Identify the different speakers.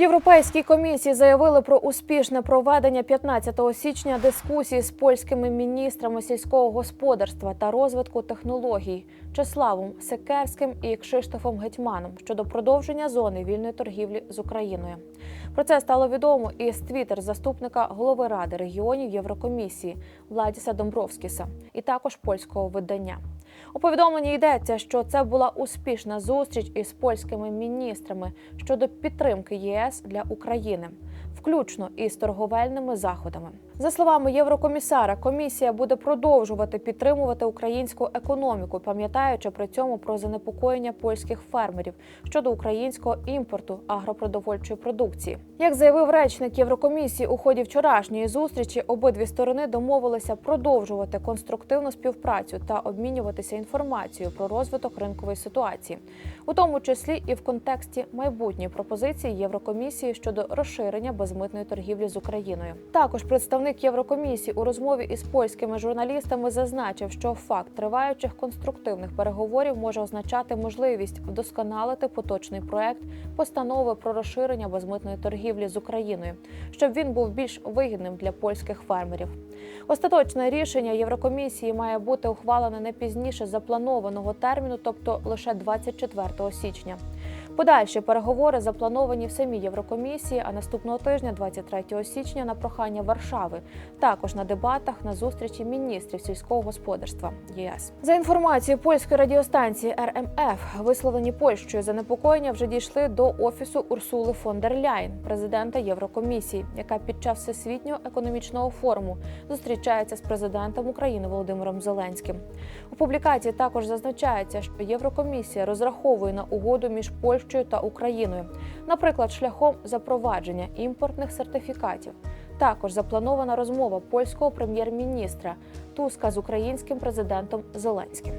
Speaker 1: Європейській комісії заявили про успішне проведення 15 січня дискусії з польськими міністрами сільського господарства та розвитку технологій Чеславом Секерським і Кшиштофом Гетьманом щодо продовження зони вільної торгівлі з Україною. Про це стало відомо із твіттер заступника голови ради регіонів Єврокомісії Владіса Домбровскіса і також польського видання. У повідомленні йдеться, що це була успішна зустріч із польськими міністрами щодо підтримки ЄС для України, включно із торговельними заходами. За словами Єврокомісара, комісія буде продовжувати підтримувати українську економіку, пам'ятаючи при цьому про занепокоєння польських фермерів щодо українського імпорту агропродовольчої продукції. Як заявив речник Єврокомісії у ході вчорашньої зустрічі, обидві сторони домовилися продовжувати конструктивну співпрацю та обмінюватися інформацією про розвиток ринкової ситуації, у тому числі і в контексті майбутньої пропозиції Єврокомісії щодо розширення безмитної торгівлі з Україною. Також представник Єврокомісії у розмові із польськими журналістами зазначив, що факт триваючих конструктивних переговорів може означати можливість вдосконалити поточний проект постанови про розширення безмитної торгівлі з Україною, щоб він був більш вигідним для польських фермерів. Остаточне рішення Єврокомісії має бути ухвалене не пізніше запланованого терміну, тобто лише 24 січня. Подальші переговори заплановані в самій Єврокомісії, а наступного тижня, 23 січня, на прохання Варшави, також на дебатах на зустрічі міністрів сільського господарства ЄС. За інформацією польської радіостанції РМФ, висловлені Польщею занепокоєння вже дійшли до офісу Урсули фон дер Ляйн, президента Єврокомісії, яка під час всесвітнього економічного форуму зустрічається з президентом України Володимиром Зеленським. У публікації також зазначається, що Єврокомісія розраховує на угоду між Польщею та Україною, наприклад, шляхом запровадження імпортних сертифікатів. Також запланована розмова польського прем'єр-міністра Туска з українським президентом Зеленським.